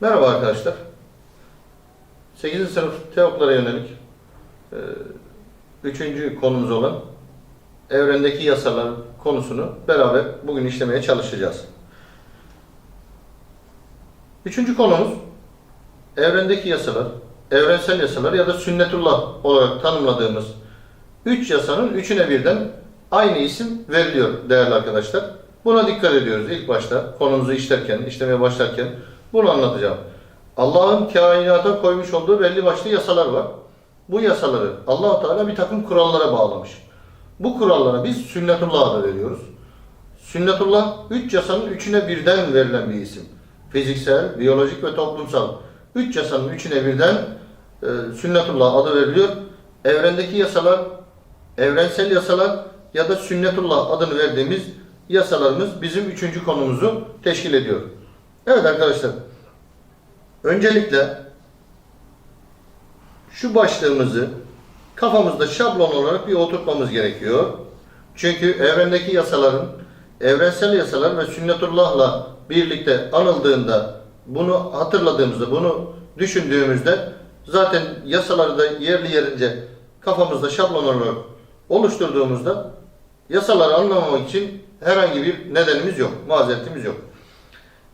Merhaba arkadaşlar. 8. sınıf teoklara yönelik 3. konumuz olan evrendeki yasalar konusunu beraber bugün işlemeye çalışacağız. Üçüncü konumuz evrendeki yasalar, evrensel yasalar ya da sünnetullah olarak tanımladığımız üç yasanın üçüne birden aynı isim veriliyor değerli arkadaşlar. Buna dikkat ediyoruz ilk başta konumuzu işlerken, işlemeye başlarken bunu anlatacağım. Allah'ın kainata koymuş olduğu belli başlı yasalar var. Bu yasaları allah Teala bir takım kurallara bağlamış. Bu kurallara biz sünnetullah adı veriyoruz. Sünnetullah üç yasanın üçüne birden verilen bir isim. Fiziksel, biyolojik ve toplumsal. Üç yasanın üçüne birden e, sünnetullah adı veriliyor. Evrendeki yasalar, evrensel yasalar ya da sünnetullah adını verdiğimiz yasalarımız bizim üçüncü konumuzu teşkil ediyor. Evet arkadaşlar, öncelikle şu başlığımızı kafamızda şablon olarak bir oturtmamız gerekiyor. Çünkü evrendeki yasaların, evrensel yasalar ve sünnetullahla birlikte anıldığında, bunu hatırladığımızda, bunu düşündüğümüzde zaten yasaları da yerli yerince kafamızda şablon olarak oluşturduğumuzda yasaları anlamamak için herhangi bir nedenimiz yok, mazeretimiz yok.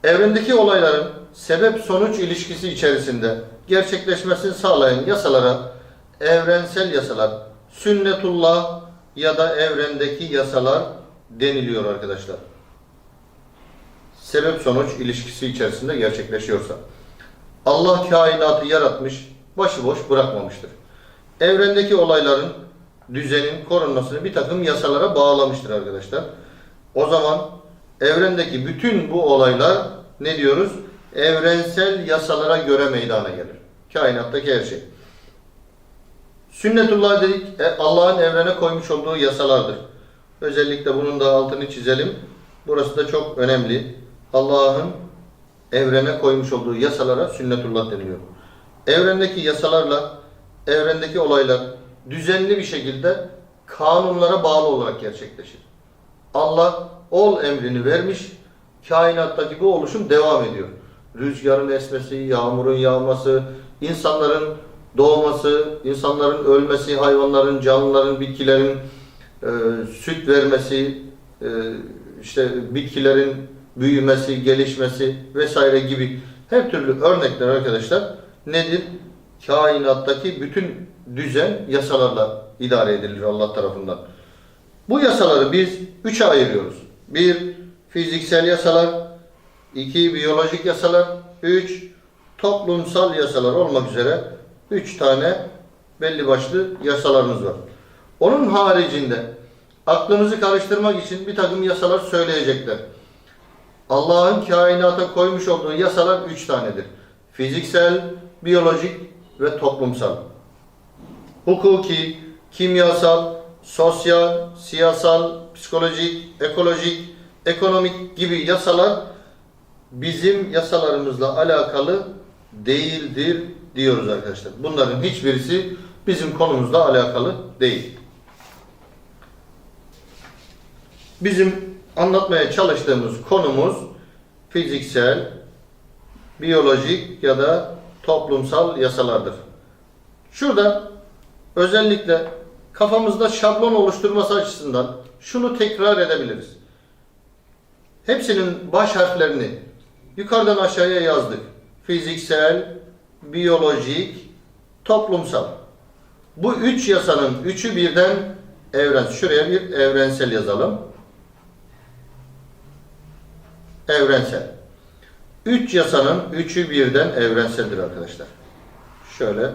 Evrendeki olayların sebep-sonuç ilişkisi içerisinde gerçekleşmesini sağlayan yasalara evrensel yasalar, sünnetullah ya da evrendeki yasalar deniliyor arkadaşlar. Sebep-sonuç ilişkisi içerisinde gerçekleşiyorsa. Allah kainatı yaratmış, başıboş bırakmamıştır. Evrendeki olayların düzenin korunmasını bir takım yasalara bağlamıştır arkadaşlar. O zaman evrendeki bütün bu olaylar ne diyoruz? Evrensel yasalara göre meydana gelir. Kainattaki her şey. Sünnetullah dedik e, Allah'ın evrene koymuş olduğu yasalardır. Özellikle bunun da altını çizelim. Burası da çok önemli. Allah'ın evrene koymuş olduğu yasalara sünnetullah deniliyor. Evrendeki yasalarla evrendeki olaylar düzenli bir şekilde kanunlara bağlı olarak gerçekleşir. Allah ol emrini vermiş, kainattaki bu oluşum devam ediyor. Rüzgarın esmesi, yağmurun yağması, insanların doğması, insanların ölmesi, hayvanların, canlıların, bitkilerin e, süt vermesi, e, işte bitkilerin büyümesi, gelişmesi vesaire gibi her türlü örnekler arkadaşlar nedir? Kainattaki bütün düzen yasalarla idare edilir Allah tarafından. Bu yasaları biz üçe ayırıyoruz. Bir, fiziksel yasalar. iki biyolojik yasalar. Üç, toplumsal yasalar olmak üzere üç tane belli başlı yasalarımız var. Onun haricinde aklımızı karıştırmak için bir takım yasalar söyleyecekler. Allah'ın kainata koymuş olduğu yasalar üç tanedir. Fiziksel, biyolojik ve toplumsal. Hukuki, kimyasal, sosyal, siyasal, psikolojik, ekolojik, ekonomik gibi yasalar bizim yasalarımızla alakalı değildir diyoruz arkadaşlar. Bunların hiçbirisi bizim konumuzla alakalı değil. Bizim anlatmaya çalıştığımız konumuz fiziksel, biyolojik ya da toplumsal yasalardır. Şurada özellikle kafamızda şablon oluşturması açısından şunu tekrar edebiliriz. Hepsinin baş harflerini yukarıdan aşağıya yazdık. Fiziksel, biyolojik, toplumsal. Bu üç yasanın üçü birden evren. Şuraya bir evrensel yazalım. Evrensel. Üç yasanın üçü birden evrenseldir arkadaşlar. Şöyle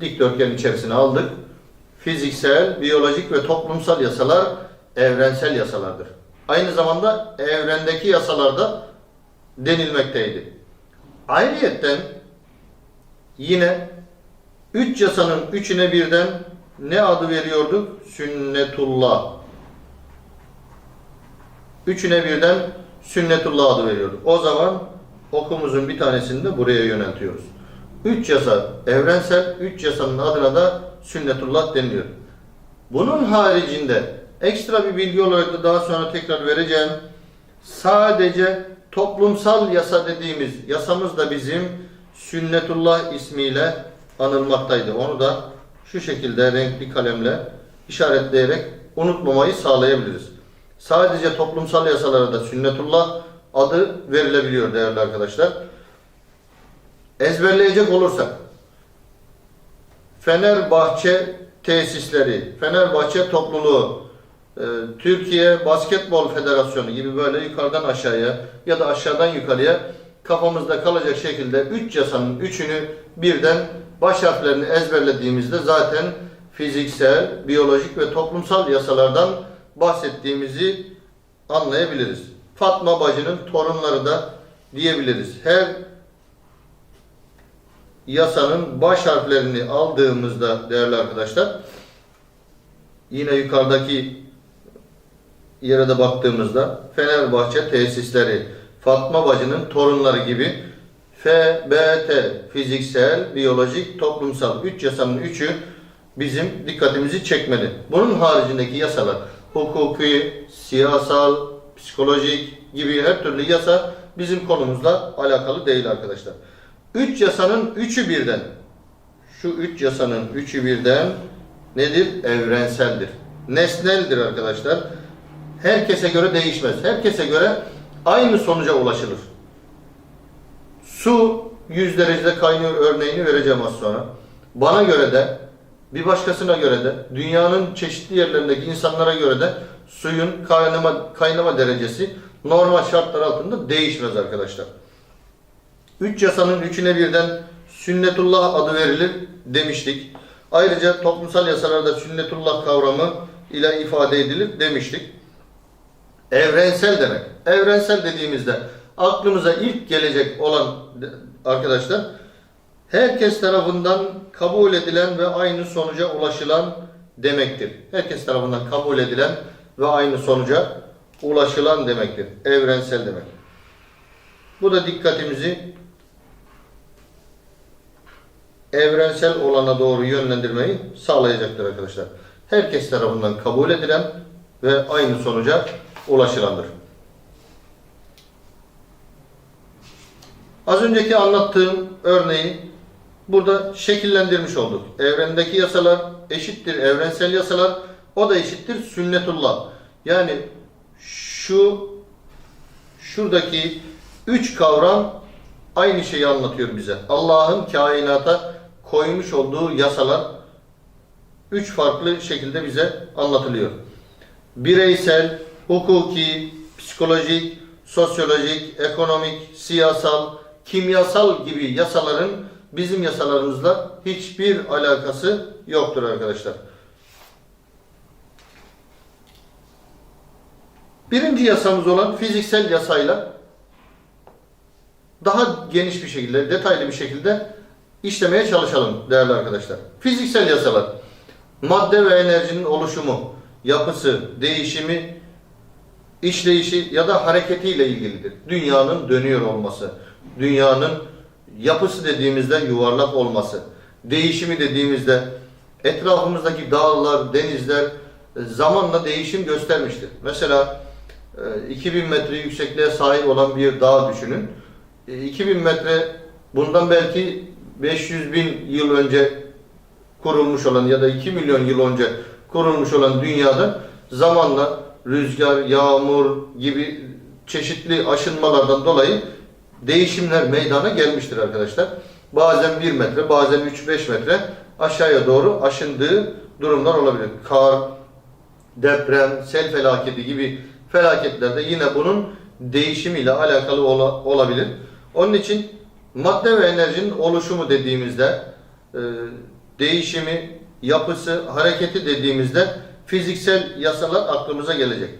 dikdörtgen içerisine aldık. Fiziksel, biyolojik ve toplumsal yasalar evrensel yasalardır. Aynı zamanda evrendeki yasalarda denilmekteydi. Ayrıyetten yine üç yasanın üçüne birden ne adı veriyorduk? Sünnetullah. Üçüne birden sünnetullah adı veriyorduk. O zaman okumuzun bir tanesini de buraya yöneltiyoruz. Üç yasa evrensel, üç yasanın adına da sünnetullah deniliyor. Bunun haricinde ekstra bir bilgi olarak da daha sonra tekrar vereceğim. Sadece toplumsal yasa dediğimiz yasamız da bizim sünnetullah ismiyle anılmaktaydı. Onu da şu şekilde renkli kalemle işaretleyerek unutmamayı sağlayabiliriz. Sadece toplumsal yasalara da sünnetullah adı verilebiliyor değerli arkadaşlar. Ezberleyecek olursak Fenerbahçe tesisleri, Fenerbahçe topluluğu, e, Türkiye Basketbol Federasyonu gibi böyle yukarıdan aşağıya ya da aşağıdan yukarıya kafamızda kalacak şekilde 3 yasanın üçünü birden baş harflerini ezberlediğimizde zaten fiziksel, biyolojik ve toplumsal yasalardan bahsettiğimizi anlayabiliriz. Fatma bacının torunları da diyebiliriz. Her yasanın baş harflerini aldığımızda değerli arkadaşlar yine yukarıdaki yere de baktığımızda Fenerbahçe tesisleri, Fatma bacının torunları gibi FBT fiziksel, biyolojik, toplumsal 3 yasanın 3'ü bizim dikkatimizi çekmeli. Bunun haricindeki yasalar hukuki, siyasal, psikolojik gibi her türlü yasa bizim konumuzla alakalı değil arkadaşlar. 3 yasanın 3'ü birden şu 3 yasanın 3'ü birden nedir? Evrenseldir. Nesneldir arkadaşlar. Herkese göre değişmez. Herkese göre aynı sonuca ulaşılır. Su 100 derecede kaynıyor örneğini vereceğim az sonra. Bana göre de bir başkasına göre de dünyanın çeşitli yerlerindeki insanlara göre de suyun kaynama kaynama derecesi normal şartlar altında değişmez arkadaşlar. Üç yasanın üçüne birden sünnetullah adı verilir demiştik. Ayrıca toplumsal yasalarda sünnetullah kavramı ile ifade edilir demiştik. Evrensel demek. Evrensel dediğimizde aklımıza ilk gelecek olan arkadaşlar herkes tarafından kabul edilen ve aynı sonuca ulaşılan demektir. Herkes tarafından kabul edilen ve aynı sonuca ulaşılan demektir. Evrensel demek. Bu da dikkatimizi evrensel olana doğru yönlendirmeyi sağlayacaktır arkadaşlar. Herkes tarafından kabul edilen ve aynı sonuca ulaşılandır. Az önceki anlattığım örneği burada şekillendirmiş olduk. Evrendeki yasalar eşittir evrensel yasalar, o da eşittir sünnetullah. Yani şu şuradaki üç kavram aynı şeyi anlatıyor bize. Allah'ın kainata koymuş olduğu yasalar üç farklı şekilde bize anlatılıyor. Bireysel, hukuki, psikolojik, sosyolojik, ekonomik, siyasal, kimyasal gibi yasaların bizim yasalarımızla hiçbir alakası yoktur arkadaşlar. Birinci yasamız olan fiziksel yasayla daha geniş bir şekilde, detaylı bir şekilde işlemeye çalışalım değerli arkadaşlar. Fiziksel yasalar, madde ve enerjinin oluşumu, yapısı, değişimi, işleyişi ya da hareketiyle ilgilidir. Dünyanın dönüyor olması, dünyanın yapısı dediğimizde yuvarlak olması, değişimi dediğimizde etrafımızdaki dağlar, denizler e, zamanla değişim göstermiştir. Mesela e, 2000 metre yüksekliğe sahip olan bir dağ düşünün. E, 2000 metre bundan belki 500 bin yıl önce kurulmuş olan ya da 2 milyon yıl önce kurulmuş olan dünyada zamanla rüzgar, yağmur gibi çeşitli aşınmalardan dolayı değişimler meydana gelmiştir arkadaşlar. Bazen 1 metre, bazen 3-5 metre aşağıya doğru aşındığı durumlar olabilir. Kar, deprem, sel felaketi gibi felaketlerde yine bunun değişimiyle alakalı ola, olabilir. Onun için madde ve enerjinin oluşumu dediğimizde e, değişimi, yapısı, hareketi dediğimizde fiziksel yasalar aklımıza gelecek.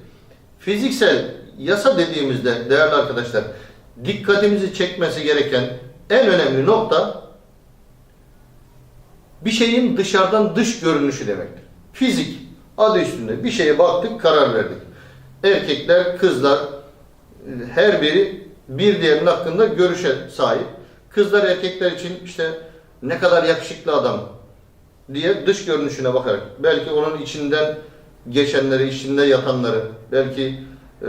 Fiziksel yasa dediğimizde değerli arkadaşlar dikkatimizi çekmesi gereken en önemli nokta bir şeyin dışarıdan dış görünüşü demektir. Fizik adı üstünde bir şeye baktık karar verdik. Erkekler, kızlar her biri bir diğerinin hakkında görüşe sahip. Kızlar erkekler için işte ne kadar yakışıklı adam diye dış görünüşüne bakarak belki onun içinden geçenleri, içinde yatanları, belki e,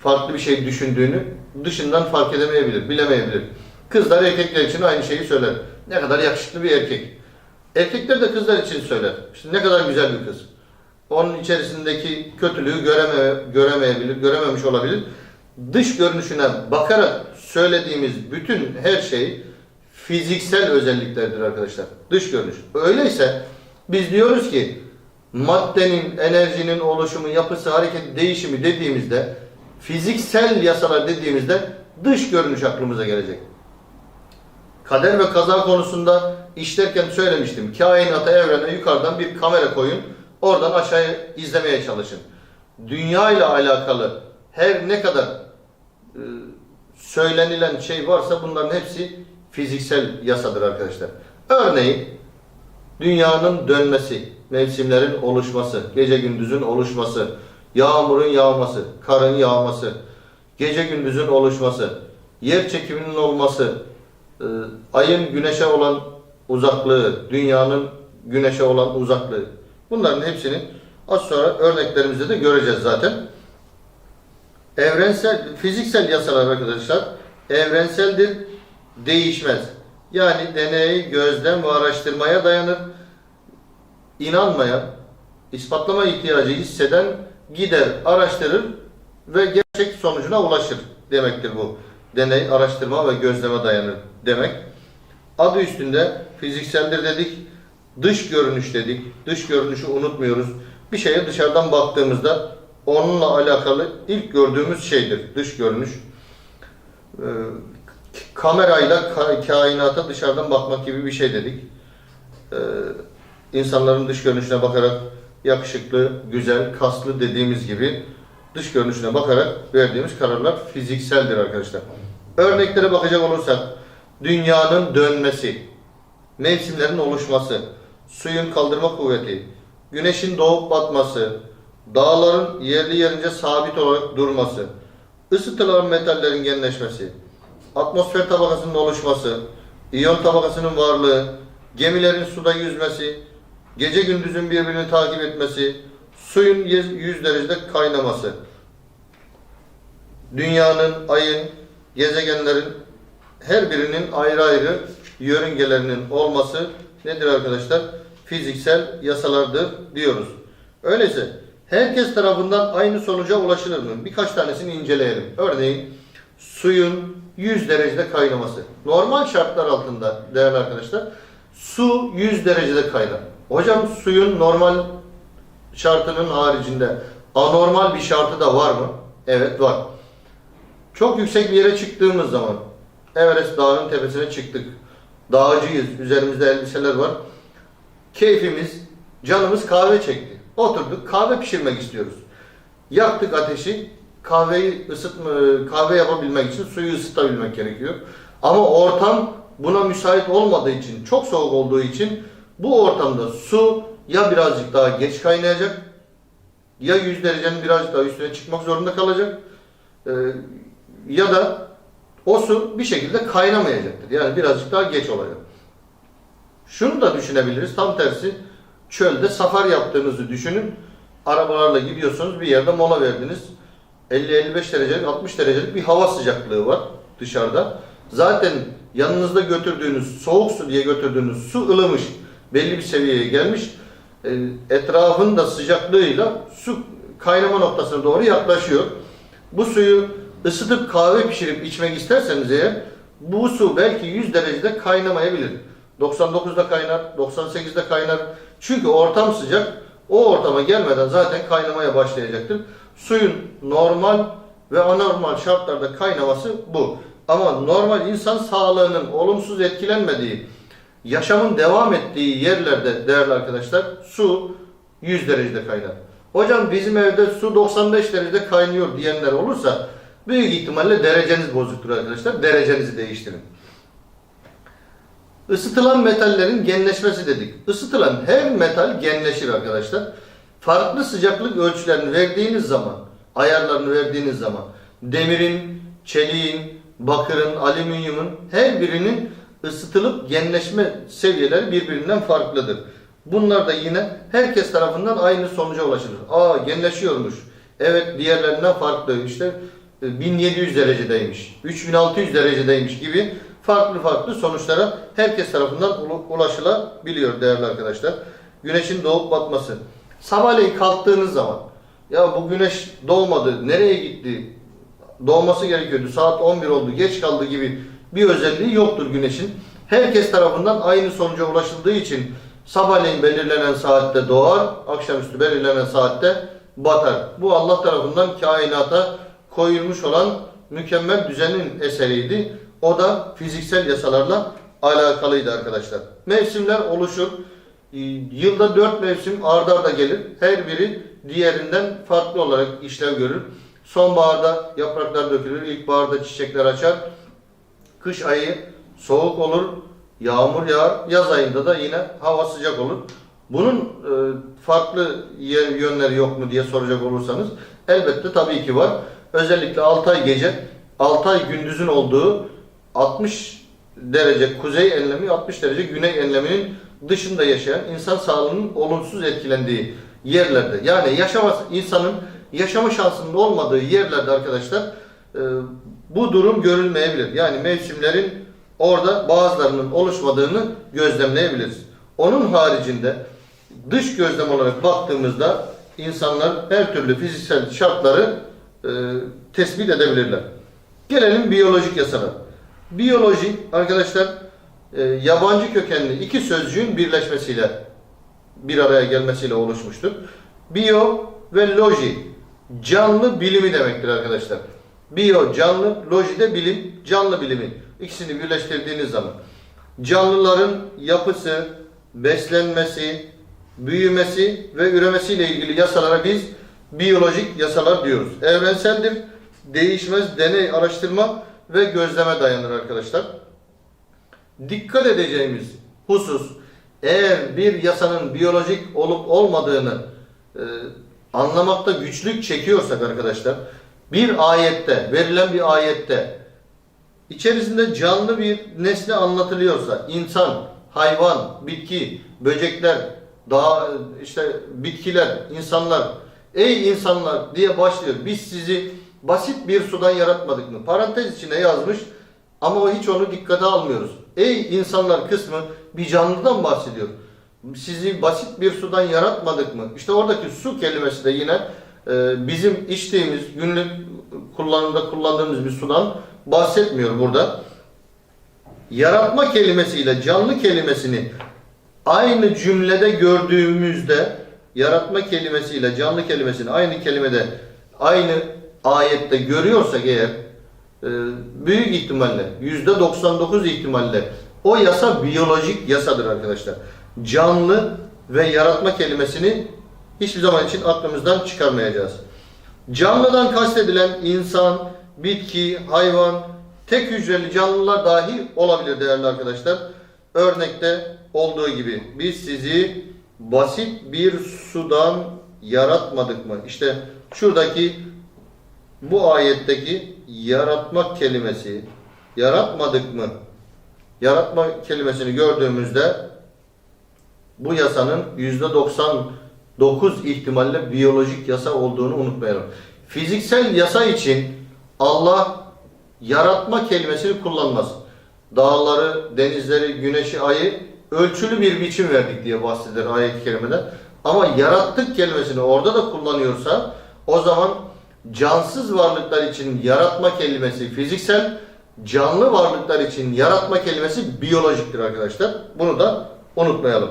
farklı bir şey düşündüğünü dışından fark edemeyebilir, bilemeyebilir. Kızlar erkekler için aynı şeyi söyler. Ne kadar yakışıklı bir erkek. Erkekler de kızlar için söyler. İşte ne kadar güzel bir kız. Onun içerisindeki kötülüğü göreme, göremeyebilir, görememiş olabilir. Dış görünüşüne bakarak söylediğimiz bütün her şey fiziksel özelliklerdir arkadaşlar. Dış görünüş. Öyleyse biz diyoruz ki maddenin, enerjinin oluşumu, yapısı, hareket, değişimi dediğimizde fiziksel yasalar dediğimizde dış görünüş aklımıza gelecek. Kader ve kaza konusunda işlerken söylemiştim. Kainata, evrene yukarıdan bir kamera koyun. Oradan aşağıya izlemeye çalışın. Dünya ile alakalı her ne kadar e, söylenilen şey varsa bunların hepsi fiziksel yasadır arkadaşlar. Örneğin dünyanın dönmesi, mevsimlerin oluşması, gece gündüzün oluşması, yağmurun yağması, karın yağması, gece gündüzün oluşması, yer çekiminin olması, e, ayın güneşe olan uzaklığı, dünyanın güneşe olan uzaklığı. Bunların hepsini az sonra örneklerimizde de göreceğiz zaten. Evrensel, fiziksel yasalar arkadaşlar evrenseldir, değişmez. Yani deney, gözlem ve araştırmaya dayanır. İnanmayan, ispatlama ihtiyacı hisseden gider, araştırır ve gerçek sonucuna ulaşır demektir bu. Deney, araştırma ve gözleme dayanır demek. Adı üstünde fizikseldir dedik, dış görünüş dedik. Dış görünüşü unutmuyoruz. Bir şeye dışarıdan baktığımızda onunla alakalı ilk gördüğümüz şeydir dış görünüş. Ee, kamerayla ka- kainata dışarıdan bakmak gibi bir şey dedik. Ee, insanların dış görünüşüne bakarak yakışıklı, güzel, kaslı dediğimiz gibi dış görünüşüne bakarak verdiğimiz kararlar fizikseldir arkadaşlar. Örneklere bakacak olursak dünyanın dönmesi, mevsimlerin oluşması, suyun kaldırma kuvveti, güneşin doğup batması, dağların yerli yerince sabit olarak durması, ısıtılan metallerin genleşmesi, atmosfer tabakasının oluşması, iyon tabakasının varlığı, gemilerin suda yüzmesi, gece gündüzün birbirini takip etmesi, suyun 100 derecede kaynaması, dünyanın, ayın, gezegenlerin her birinin ayrı ayrı yörüngelerinin olması nedir arkadaşlar? Fiziksel yasalardır diyoruz. Öyleyse herkes tarafından aynı sonuca ulaşılır mı? Birkaç tanesini inceleyelim. Örneğin suyun 100 derecede kaynaması. Normal şartlar altında değerli arkadaşlar su 100 derecede kaynar. Hocam suyun normal şartının haricinde anormal bir şartı da var mı? Evet var. Çok yüksek bir yere çıktığımız zaman Everest Dağı'nın tepesine çıktık. Dağcıyız. Üzerimizde elbiseler var. Keyfimiz, canımız kahve çekti. Oturduk kahve pişirmek istiyoruz. Yaktık ateşi. Kahveyi ısıtma, kahve yapabilmek için suyu ısıtabilmek gerekiyor. Ama ortam buna müsait olmadığı için, çok soğuk olduğu için bu ortamda su ya birazcık daha geç kaynayacak ya 100 derecenin birazcık daha üstüne çıkmak zorunda kalacak. Ee, ya da o su bir şekilde kaynamayacaktır. Yani birazcık daha geç olacak. Şunu da düşünebiliriz. Tam tersi çölde safar yaptığınızı düşünün. Arabalarla gidiyorsunuz bir yerde mola verdiniz. 50-55 derecelik 60 derecelik bir hava sıcaklığı var dışarıda. Zaten yanınızda götürdüğünüz soğuk su diye götürdüğünüz su ılımış. Belli bir seviyeye gelmiş. E, Etrafın da sıcaklığıyla su kaynama noktasına doğru yaklaşıyor. Bu suyu ısıtıp kahve pişirip içmek isterseniz eğer bu su belki 100 derecede kaynamayabilir. 99'da kaynar, 98'de kaynar. Çünkü ortam sıcak. O ortama gelmeden zaten kaynamaya başlayacaktır. Suyun normal ve anormal şartlarda kaynaması bu. Ama normal insan sağlığının olumsuz etkilenmediği, yaşamın devam ettiği yerlerde değerli arkadaşlar su 100 derecede kaynar. Hocam bizim evde su 95 derecede kaynıyor diyenler olursa büyük ihtimalle dereceniz bozuktur arkadaşlar. Derecenizi değiştirin. Isıtılan metallerin genleşmesi dedik. Isıtılan her metal genleşir arkadaşlar. Farklı sıcaklık ölçülerini verdiğiniz zaman, ayarlarını verdiğiniz zaman demirin, çeliğin, bakırın, alüminyumun her birinin ısıtılıp genleşme seviyeleri birbirinden farklıdır. Bunlar da yine herkes tarafından aynı sonuca ulaşılır. Aa genleşiyormuş. Evet diğerlerinden farklı. İşte e, 1700 derecedeymiş, 3600 derecedeymiş gibi farklı farklı sonuçlara herkes tarafından ulaşılabiliyor değerli arkadaşlar. Güneşin doğup batması. Sabahleyin kalktığınız zaman ya bu güneş doğmadı, nereye gitti, doğması gerekiyordu, saat 11 oldu, geç kaldı gibi bir özelliği yoktur güneşin. Herkes tarafından aynı sonuca ulaşıldığı için sabahleyin belirlenen saatte doğar, akşamüstü belirlenen saatte batar. Bu Allah tarafından kainata koyulmuş olan mükemmel düzenin eseriydi. O da fiziksel yasalarla alakalıydı arkadaşlar. Mevsimler oluşur. Ee, Yılda dört mevsim ardarda arda gelir. Her biri diğerinden farklı olarak işlev görür. Sonbaharda yapraklar dökülür, ilkbaharda çiçekler açar. Kış ayı soğuk olur, yağmur yağar. Yaz ayında da yine hava sıcak olur. Bunun e, farklı yönleri yok mu diye soracak olursanız elbette tabii ki var. Özellikle 6 ay gece, 6 ay gündüzün olduğu 60 derece kuzey enlemi, 60 derece güney enleminin dışında yaşayan insan sağlığının olumsuz etkilendiği yerlerde yani yaşama insanın yaşama şansının olmadığı yerlerde arkadaşlar e, bu durum görülmeyebilir. Yani mevsimlerin orada bazılarının oluşmadığını gözlemleyebiliriz. Onun haricinde dış gözlem olarak baktığımızda insanlar her türlü fiziksel şartları e, tespit edebilirler. Gelelim biyolojik yasalara. Biyoloji arkadaşlar e, yabancı kökenli iki sözcüğün birleşmesiyle bir araya gelmesiyle oluşmuştur. Biyo ve loji canlı bilimi demektir arkadaşlar. Biyo canlı, loji de bilim, canlı bilimi. İkisini birleştirdiğiniz zaman canlıların yapısı, beslenmesi, büyümesi ve üremesiyle ilgili yasalara biz biyolojik yasalar diyoruz. Evrenseldir, değişmez deney, araştırma ve gözleme dayanır arkadaşlar. Dikkat edeceğimiz husus eğer bir yasanın biyolojik olup olmadığını e, anlamakta güçlük çekiyorsak arkadaşlar bir ayette verilen bir ayette içerisinde canlı bir nesne anlatılıyorsa insan, hayvan, bitki, böcekler, daha işte bitkiler, insanlar ey insanlar diye başlıyor. Biz sizi basit bir sudan yaratmadık mı? Parantez içine yazmış ama hiç onu dikkate almıyoruz. Ey insanlar kısmı bir canlıdan bahsediyor. Sizi basit bir sudan yaratmadık mı? İşte oradaki su kelimesi de yine e, bizim içtiğimiz günlük kullanımda kullandığımız bir sudan bahsetmiyor burada. Yaratma kelimesiyle canlı kelimesini aynı cümlede gördüğümüzde yaratma kelimesiyle canlı kelimesini aynı kelimede aynı ayette görüyorsak eğer e, büyük ihtimalle yüzde 99 ihtimalle o yasa biyolojik yasadır arkadaşlar. Canlı ve yaratma kelimesini hiçbir zaman için aklımızdan çıkarmayacağız. Canlıdan kastedilen insan, bitki, hayvan, tek hücreli canlılar dahi olabilir değerli arkadaşlar. Örnekte olduğu gibi biz sizi basit bir sudan yaratmadık mı? İşte şuradaki bu ayetteki yaratmak kelimesi yaratmadık mı? Yaratma kelimesini gördüğümüzde bu yasanın yüzde 99 ihtimalle biyolojik yasa olduğunu unutmayalım. Fiziksel yasa için Allah yaratma kelimesini kullanmaz. Dağları, denizleri, güneşi, ayı ölçülü bir biçim verdik diye bahseder ayet-i kerimede. Ama yarattık kelimesini orada da kullanıyorsa o zaman cansız varlıklar için yaratma kelimesi fiziksel, canlı varlıklar için yaratma kelimesi biyolojiktir arkadaşlar. Bunu da unutmayalım.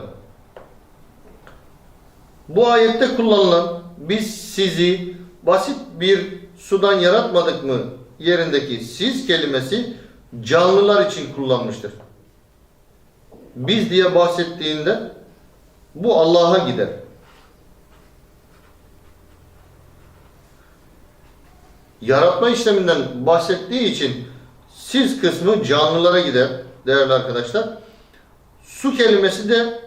Bu ayette kullanılan biz sizi basit bir sudan yaratmadık mı yerindeki siz kelimesi canlılar için kullanmıştır. Biz diye bahsettiğinde bu Allah'a gider. Yaratma işleminden bahsettiği için siz kısmı canlılara gider değerli arkadaşlar. Su kelimesi de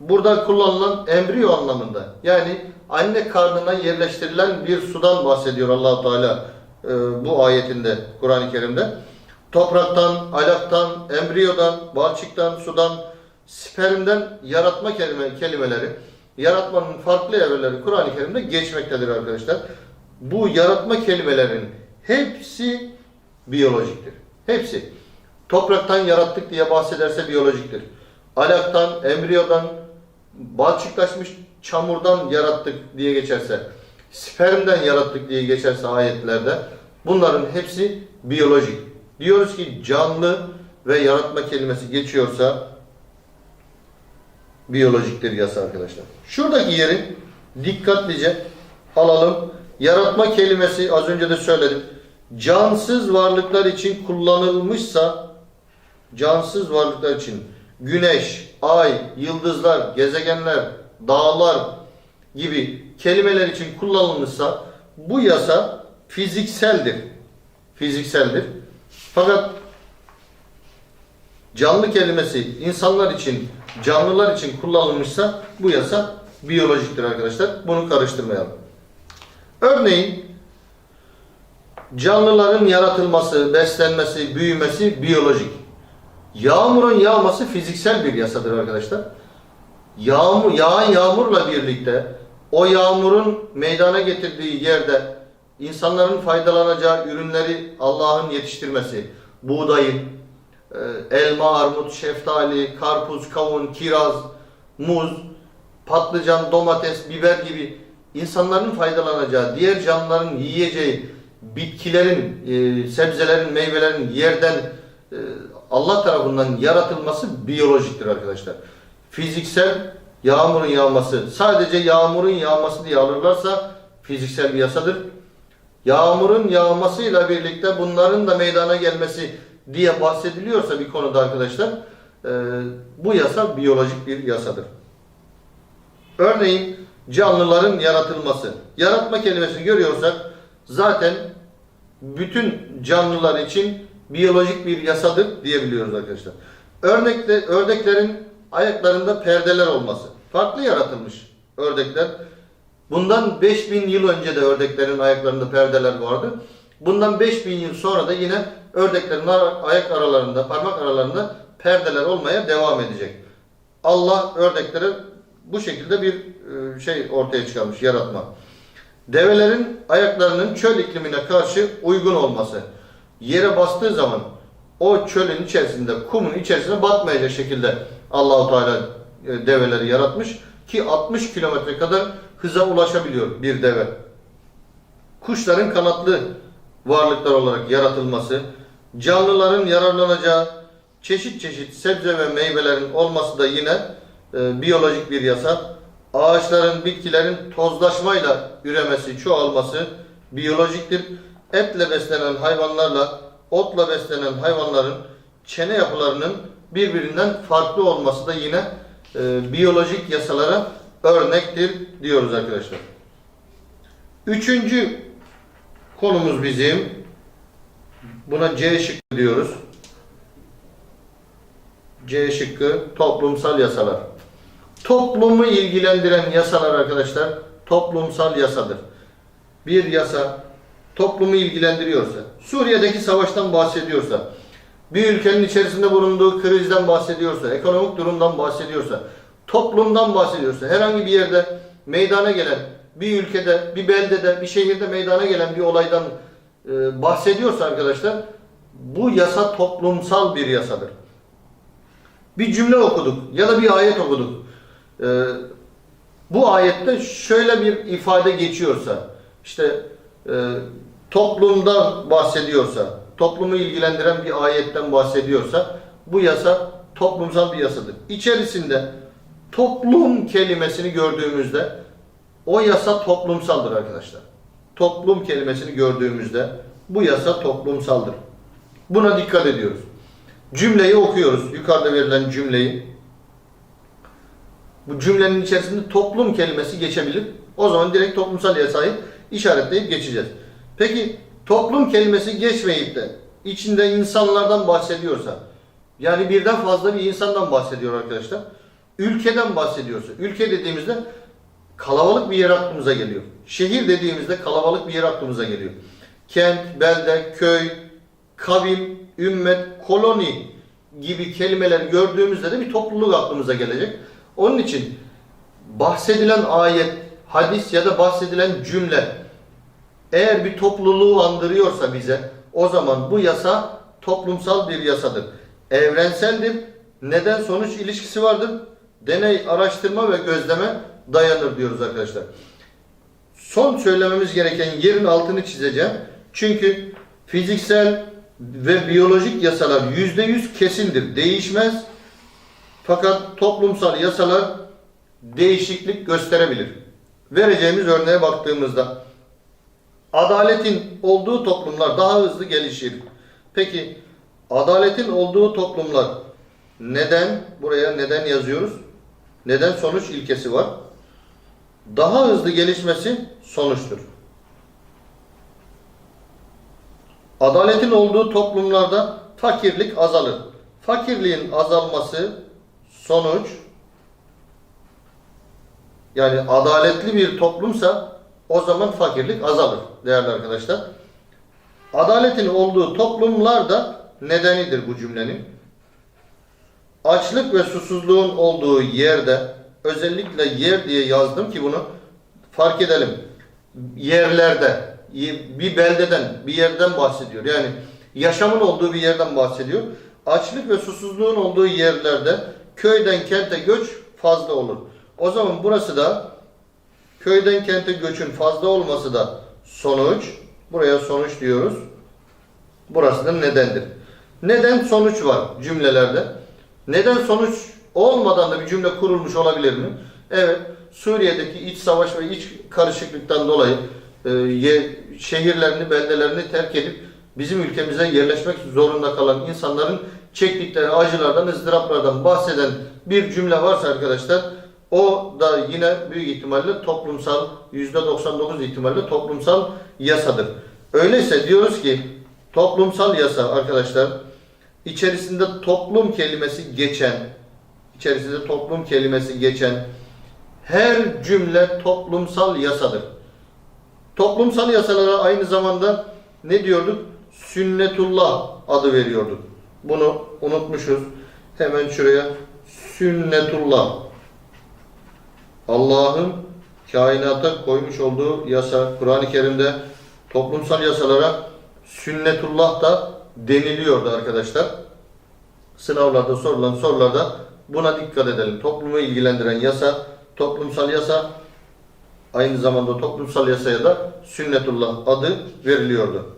burada kullanılan embriyo anlamında. Yani anne karnına yerleştirilen bir sudan bahsediyor allah Teala e, bu ayetinde Kur'an-ı Kerim'de. Topraktan, alaktan, embriyodan, balçıktan, sudan, spermden yaratma kelime, kelimeleri, yaratmanın farklı evreleri Kur'an-ı Kerim'de geçmektedir arkadaşlar. Bu yaratma kelimelerin hepsi biyolojiktir. Hepsi. Topraktan yarattık diye bahsederse biyolojiktir. Alaktan, embriyodan, balçıklaşmış çamurdan yarattık diye geçerse, spermden yarattık diye geçerse ayetlerde bunların hepsi biyolojik. Diyoruz ki canlı ve yaratma kelimesi geçiyorsa biyolojiktir yasa arkadaşlar. Şuradaki yeri dikkatlice alalım. Yaratma kelimesi az önce de söyledim. Cansız varlıklar için kullanılmışsa cansız varlıklar için güneş, ay, yıldızlar, gezegenler, dağlar gibi kelimeler için kullanılmışsa bu yasa fizikseldir. Fizikseldir. Fakat canlı kelimesi insanlar için, canlılar için kullanılmışsa bu yasa biyolojiktir arkadaşlar. Bunu karıştırmayalım. Örneğin canlıların yaratılması, beslenmesi, büyümesi biyolojik. Yağmurun yağması fiziksel bir yasadır arkadaşlar. Yağmur, yağan yağmurla birlikte o yağmurun meydana getirdiği yerde insanların faydalanacağı ürünleri Allah'ın yetiştirmesi, buğdayın, e, elma, armut, şeftali, karpuz, kavun, kiraz, muz, patlıcan, domates, biber gibi insanların faydalanacağı, diğer canlıların yiyeceği, bitkilerin, e, sebzelerin, meyvelerin yerden e, Allah tarafından yaratılması biyolojiktir arkadaşlar. Fiziksel yağmurun yağması, sadece yağmurun yağması diye alırlarsa fiziksel bir yasadır. Yağmurun yağmasıyla birlikte bunların da meydana gelmesi diye bahsediliyorsa bir konuda arkadaşlar e, bu yasa biyolojik bir yasadır. Örneğin canlıların yaratılması. Yaratma kelimesini görüyorsak zaten bütün canlılar için biyolojik bir yasadır diyebiliyoruz arkadaşlar. Örnekte, ördeklerin ayaklarında perdeler olması. Farklı yaratılmış ördekler. Bundan 5000 yıl önce de ördeklerin ayaklarında perdeler vardı. Bundan 5000 yıl sonra da yine ördeklerin ayak aralarında, parmak aralarında perdeler olmaya devam edecek. Allah ördeklere bu şekilde bir şey ortaya çıkarmış, yaratma. Develerin ayaklarının çöl iklimine karşı uygun olması. Yere bastığı zaman o çölün içerisinde, kumun içerisine batmayacak şekilde Allahu Teala e, develeri yaratmış ki 60 kilometre kadar hıza ulaşabiliyor bir deve. Kuşların kanatlı varlıklar olarak yaratılması, canlıların yararlanacağı çeşit çeşit sebze ve meyvelerin olması da yine e, biyolojik bir yasa. Ağaçların, bitkilerin tozlaşmayla üremesi, çoğalması biyolojiktir. Etle beslenen hayvanlarla otla beslenen hayvanların çene yapılarının birbirinden farklı olması da yine e, biyolojik yasalara örnektir diyoruz arkadaşlar. Üçüncü konumuz bizim buna C şıkkı diyoruz. C şıkkı toplumsal yasalar. Toplumu ilgilendiren yasalar arkadaşlar toplumsal yasadır. Bir yasa toplumu ilgilendiriyorsa, Suriye'deki savaştan bahsediyorsa, bir ülkenin içerisinde bulunduğu krizden bahsediyorsa, ekonomik durumdan bahsediyorsa, toplumdan bahsediyorsa, herhangi bir yerde meydana gelen, bir ülkede, bir beldede, bir şehirde meydana gelen bir olaydan e, bahsediyorsa arkadaşlar, bu yasa toplumsal bir yasadır. Bir cümle okuduk ya da bir ayet okuduk. E, bu ayette şöyle bir ifade geçiyorsa, işte e, toplumda bahsediyorsa, toplumu ilgilendiren bir ayetten bahsediyorsa bu yasa toplumsal bir yasadır. İçerisinde toplum kelimesini gördüğümüzde o yasa toplumsaldır arkadaşlar. Toplum kelimesini gördüğümüzde bu yasa toplumsaldır. Buna dikkat ediyoruz. Cümleyi okuyoruz. Yukarıda verilen cümleyi. Bu cümlenin içerisinde toplum kelimesi geçebilir. O zaman direkt toplumsal yasayı işaretleyip geçeceğiz. Peki toplum kelimesi geçmeyip de içinde insanlardan bahsediyorsa yani birden fazla bir insandan bahsediyor arkadaşlar. Ülkeden bahsediyorsa ülke dediğimizde kalabalık bir yer aklımıza geliyor. Şehir dediğimizde kalabalık bir yer aklımıza geliyor. Kent, belde, köy, kavim, ümmet, koloni gibi kelimeler gördüğümüzde de bir topluluk aklımıza gelecek. Onun için bahsedilen ayet, hadis ya da bahsedilen cümle eğer bir topluluğu andırıyorsa bize o zaman bu yasa toplumsal bir yasadır. Evrenseldir. Neden sonuç ilişkisi vardır. Deney, araştırma ve gözleme dayanır diyoruz arkadaşlar. Son söylememiz gereken yerin altını çizeceğim. Çünkü fiziksel ve biyolojik yasalar yüzde yüz kesindir. Değişmez. Fakat toplumsal yasalar değişiklik gösterebilir. Vereceğimiz örneğe baktığımızda adaletin olduğu toplumlar daha hızlı gelişir. Peki adaletin olduğu toplumlar neden buraya neden yazıyoruz? Neden sonuç ilkesi var? Daha hızlı gelişmesi sonuçtur. Adaletin olduğu toplumlarda fakirlik azalır. Fakirliğin azalması sonuç yani adaletli bir toplumsa o zaman fakirlik azalır değerli arkadaşlar. Adaletin olduğu toplumlarda nedenidir bu cümlenin. Açlık ve susuzluğun olduğu yerde özellikle yer diye yazdım ki bunu fark edelim. Yerlerde bir beldeden, bir yerden bahsediyor. Yani yaşamın olduğu bir yerden bahsediyor. Açlık ve susuzluğun olduğu yerlerde köyden kente göç fazla olur. O zaman burası da köyden kente göçün fazla olması da sonuç. Buraya sonuç diyoruz. Burası da nedendir. Neden sonuç var cümlelerde. Neden sonuç olmadan da bir cümle kurulmuş olabilir mi? Evet. Suriye'deki iç savaş ve iç karışıklıktan dolayı e, şehirlerini, beldelerini terk edip bizim ülkemize yerleşmek zorunda kalan insanların çektikleri acılardan, ızdıraplardan bahseden bir cümle varsa arkadaşlar o da yine büyük ihtimalle toplumsal %99 ihtimalle toplumsal yasadır. Öyleyse diyoruz ki toplumsal yasa arkadaşlar içerisinde toplum kelimesi geçen içerisinde toplum kelimesi geçen her cümle toplumsal yasadır. Toplumsal yasalara aynı zamanda ne diyorduk? Sünnetullah adı veriyorduk. Bunu unutmuşuz. Hemen şuraya sünnetullah. Allah'ın kainata koymuş olduğu yasa, Kur'an-ı Kerim'de toplumsal yasalara sünnetullah da deniliyordu arkadaşlar. Sınavlarda sorulan sorularda buna dikkat edelim. Toplumu ilgilendiren yasa, toplumsal yasa, aynı zamanda toplumsal yasaya da sünnetullah adı veriliyordu.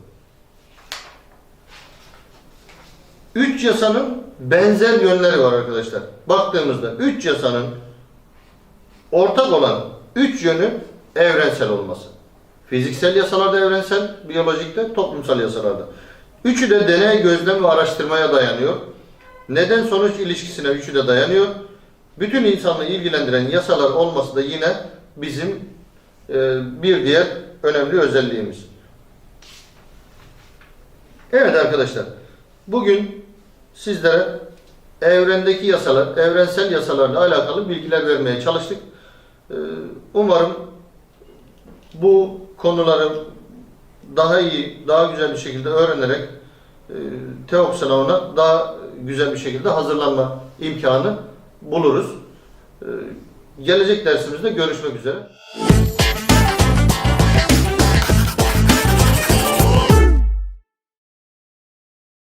Üç yasanın benzer yönleri var arkadaşlar. Baktığımızda üç yasanın ortak olan üç yönü evrensel olması. Fiziksel yasalarda evrensel, biyolojikte, toplumsal yasalarda. Üçü de deney, gözlem ve araştırmaya dayanıyor. Neden sonuç ilişkisine üçü de dayanıyor. Bütün insanlığı ilgilendiren yasalar olması da yine bizim e, bir diğer önemli özelliğimiz. Evet arkadaşlar, bugün sizlere evrendeki yasalar, evrensel yasalarla alakalı bilgiler vermeye çalıştık. Ee, Umarım bu konuları daha iyi, daha güzel bir şekilde öğrenerek e, TEOK sınavına daha güzel bir şekilde hazırlanma imkanı buluruz. Ee, Gelecek dersimizde görüşmek üzere.